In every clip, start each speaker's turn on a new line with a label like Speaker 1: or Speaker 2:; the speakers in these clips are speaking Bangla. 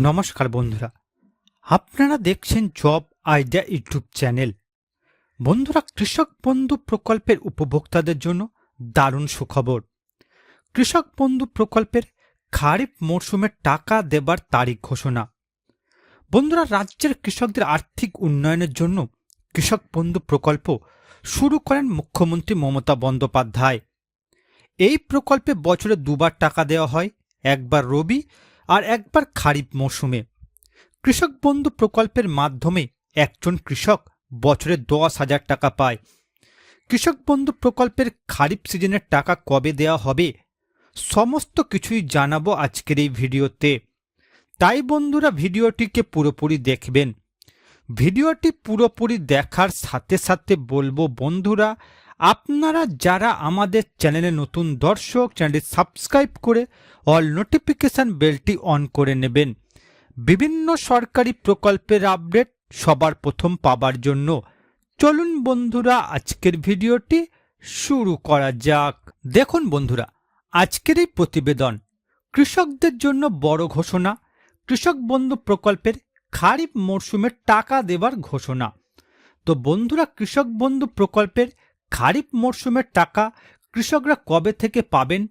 Speaker 1: নমস্কার বন্ধুরা। আপনারা দেখছেন জব আইডিয়া ইউটিউব চ্যানেল। বন্ধুরা, কৃষক বন্ধু প্রকল্পের উপভোক্তাদের জন্য দারুণ সুখবর। কৃষক বন্ধু প্রকল্পের খারিফ মরশুমে টাকা দেবার তারিখ ঘোষণা। বন্ধুরা, রাজ্যের কৃষকদের আর্থিক উন্নয়নের জন্য কৃষক বন্ধু প্রকল্প শুরু করেন মুখ্যমন্ত্রী মমতা বন্দ্যোপাধ্যায়। এই প্রকল্পে বছরে দুবার টাকা দেওয়া হয়, একবার রবি আর একবার খারিফ মৌসুমে। কৃষক বন্ধু প্রকল্পের মাধ্যমে একজন কৃষক বছরে দশ হাজার টাকা পায়। কৃষক বন্ধু প্রকল্পের খারিফ সিজনের টাকা কবে দেওয়া হবে সমস্ত কিছুই জানাব আজকের এই ভিডিওতে। তাই বন্ধুরা ভিডিওটিকে পুরোপুরি দেখবেন। ভিডিওটি পুরোপুরি দেখার সাথে সাথে বলব বন্ধুরা আপনারা যারা আমাদের চ্যানেলে নতুন দর্শক, চ্যানেলটি সাবস্ক্রাইব করে অল নোটিফিকেশান বেলটি অন করে নেবেন। বিভিন্ন সরকারি প্রকল্পের আপডেট সবার প্রথম পাবার জন্য। চলুন বন্ধুরা, আজকের ভিডিওটি শুরু করা যাক। দেখুন বন্ধুরা, আজকের এই প্রতিবেদন কৃষকদের জন্য বড় ঘোষণা। কৃষক বন্ধু প্রকল্পের খারিফ মরশুমে টাকা দেবার ঘোষণা। তো বন্ধুরা, কৃষক বন্ধু প্রকল্পের খারিফ মরশুমের টাকা কৃষকরা কবে থেকে পাবেন?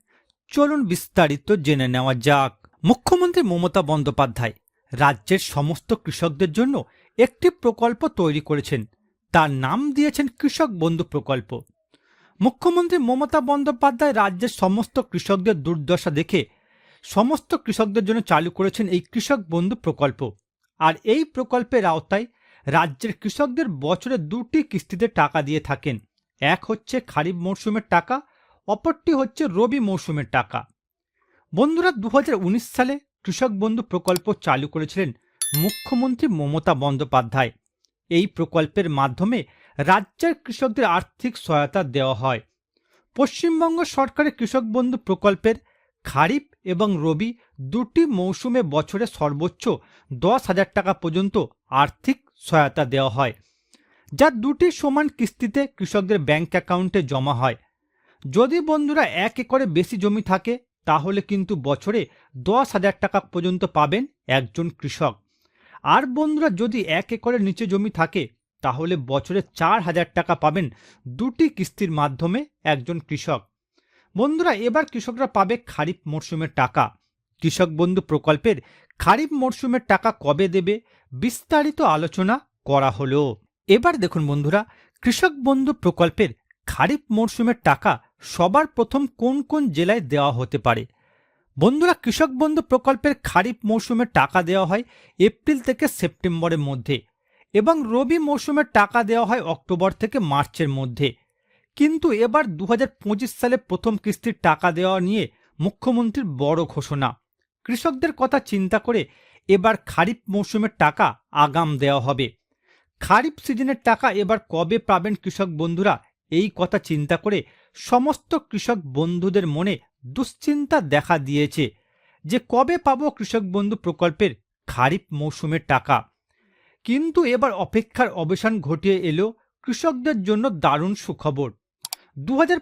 Speaker 1: চলুন বিস্তারিত জেনে নেওয়া যাক। মুখ্যমন্ত্রী মমতা বন্দ্যোপাধ্যায় রাজ্যের সমস্ত কৃষকদের জন্য একটি প্রকল্প তৈরি করেছেন। তার নাম দিয়েছেন কৃষক বন্ধু প্রকল্প। মুখ্যমন্ত্রী মমতা বন্দ্যোপাধ্যায় রাজ্যের সমস্ত কৃষকদের দুর্দশা দেখে সমস্ত কৃষকদের জন্য চালু করেছেন এই কৃষক বন্ধু প্রকল্প। আর এই প্রকল্পের আওতায় রাজ্যের কৃষকদের বছরে দুটি কিস্তিতে টাকা দিয়ে থাকেন। এক হচ্ছে খারিফ মরশুমের টাকা, অপরটি হচ্ছে রবি মৌসুমের টাকা। বন্ধুরা দু হাজার উনিশ সালে কৃষক বন্ধু প্রকল্প চালু করেছিলেন মুখ্যমন্ত্রী মমতা বন্দ্যোপাধ্যায়। এই প্রকল্পের মাধ্যমে রাজ্যের কৃষকদের আর্থিক সহায়তা দেওয়া হয়। পশ্চিমবঙ্গ সরকারের কৃষক বন্ধু প্রকল্পের খারিফ এবং রবি দুটি মৌসুমে বছরে সর্বোচ্চ দশ হাজার টাকা পর্যন্ত আর্থিক সহায়তা দেওয়া হয়। যা দুটি সমান কিস্তিতে কৃষকদের ব্যাংক অ্যাকাউন্টে জমা হয়। যদি বন্ধুরা এক একরে বেশি জমি থাকে, তাহলে কিন্তু বছরে দশ হাজার টাকা পর্যন্ত পাবেন একজন কৃষক। আর বন্ধুরা যদি এক একরের নিচে জমি থাকে, তাহলে বছরে চার হাজার টাকা পাবেন দুটি কিস্তির মাধ্যমে একজন কৃষক। বন্ধুরা, এবার কৃষকরা পাবে খারিফ মরশুমের টাকা। কৃষক বন্ধু প্রকল্পের খারিফ মরশুমের টাকা কবে দেবে, বিস্তারিত আলোচনা করা হলো। এবার দেখুন বন্ধুরা, কৃষক বন্ধু প্রকল্পের খারিফ মরশুমের টাকা সবার প্রথম কোন কোন জেলায় দেওয়া হতে পারে? বন্ধুরা, কৃষক বন্ধু প্রকল্পের খারিফ মৌসুমে টাকা দেওয়া হয় এপ্রিল থেকে সেপ্টেম্বরের মধ্যে এবং রবি মৌসুমের টাকা দেওয়া হয় অক্টোবর থেকে মার্চের মধ্যে। কিন্তু এবার দু হাজার পঁচিশ সালে প্রথম কিস্তির টাকা দেওয়া নিয়ে মুখ্যমন্ত্রীর বড় ঘোষণা। কৃষকদের কথা চিন্তা করে এবার খারিফ মৌসুমের টাকা আগাম দেওয়া হবে। খারিফ সিজনের টাকা এবার কবে পাবেন কৃষক বন্ধুরা? এই কথা চিন্তা করে সমস্ত কৃষক বন্ধুদের মনে দুশ্চিন্তা দেখা দিয়েছে যে কবে পাব কৃষক বন্ধু প্রকল্পের খারিফ মৌসুমের টাকা। কিন্তু এবার অপেক্ষার অবসান ঘটিয়ে এলো কৃষকদের জন্য দারুণ সুখবর। দু হাজার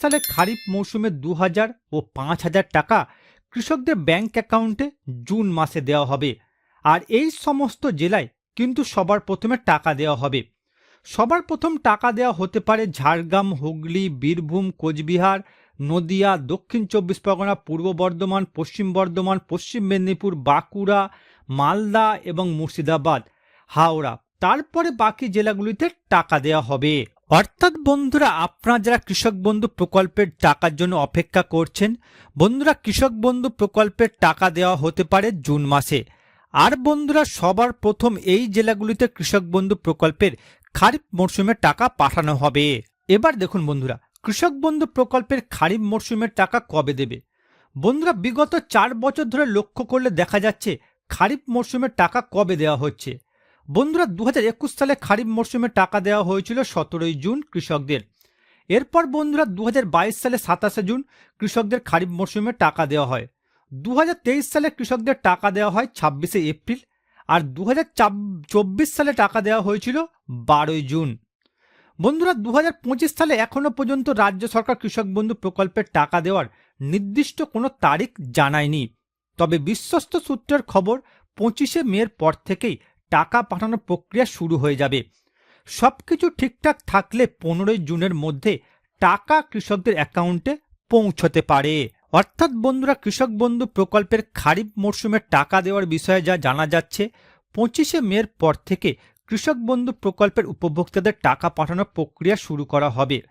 Speaker 1: সালে খারিফ মৌসুমে দু হাজার ও পাঁচ হাজার টাকা কৃষকদের ব্যাংক অ্যাকাউন্টে জুন মাসে দেওয়া হবে। আর এই সমস্ত জেলায় কিন্তু সবার প্রথমে টাকা দেওয়া হবে। সবার প্রথম টাকা দেওয়া হতে পারে ঝাড়গ্রাম, হুগলি, বীরভূম, কোচবিহার, নদিয়া, দক্ষিণ চব্বিশ পরগনা, পূর্ব বর্ধমান, পশ্চিম বর্ধমান, পশ্চিম মেদিনীপুর, বাঁকুড়া, মালদা এবং মুর্শিদাবাদ, হাওড়া। তারপরে বাকি জেলাগুলিতে টাকা দেওয়া হবে। অর্থাৎ বন্ধুরা, আপনারা যারা কৃষক বন্ধু প্রকল্পের টাকার জন্য অপেক্ষা করছেন, বন্ধুরা, কৃষক বন্ধু প্রকল্পের টাকা দেওয়া হতে পারে জুন মাসে। আর বন্ধুরা, সবার প্রথম এই জেলাগুলিতে কৃষক বন্ধু প্রকল্পের খারিফ মরশুমে টাকা পাঠানো হবে। এবার দেখুন বন্ধুরা, কৃষক বন্ধু প্রকল্পের খারিফ মরশুমের টাকা কবে দেবে? বন্ধুরা, বিগত চার বছর ধরে লক্ষ্য করলে দেখা যাচ্ছে খারিফ মরশুমের টাকা কবে দেওয়া হচ্ছে? বন্ধুরা দু হাজার একুশ সালে খারিফ মরশুমে টাকা দেওয়া হয়েছিল সতেরোই জুন কৃষকদের। এরপর বন্ধুরা দু হাজার বাইশ সালে সাতাশে জুন কৃষকদের খারিফ মরশুমে টাকা দেওয়া হয়। দু হাজার তেইশ সালে কৃষকদের টাকা দেওয়া হয় ছাব্বিশে এপ্রিল আর দু হাজার চব্বিশ সালে টাকা দেওয়া হয়েছিল বারোই জুন। বন্ধুরা দু হাজার পঁচিশ সালে এখনও পর্যন্ত রাজ্য সরকার কৃষক বন্ধু প্রকল্পের টাকা দেওয়ার নির্দিষ্ট কোনো তারিখ জানায়নি। তবে বিশ্বস্ত সূত্রের খবর, পঁচিশে মের পর থেকেই টাকা পাঠানোর প্রক্রিয়া শুরু হয়ে যাবে। সব কিছু ঠিকঠাক থাকলে পনেরোই জুনের মধ্যে টাকা কৃষকদের অ্যাকাউন্টে পৌঁছতে পারে। অর্থাৎ বন্ধুরা, কৃষক বন্ধু প্রকল্পের খারিফ মরশুমে টাকা দেওয়ার বিষয়ে যা জানা যাচ্ছে, পঁচিশে মের পর থেকে কৃষক বন্ধু প্রকল্পের উপভোক্তাদের টাকা পাঠানোর প্রক্রিয়া শুরু করা হবে।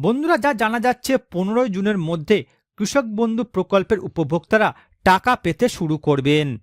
Speaker 1: বন্ধুরা, যা জানা যাচ্ছে, পনেরোই জুনের মধ্যে কৃষক বন্ধু প্রকল্পের উপভোক্তারা টাকা পেতে শুরু করবেন।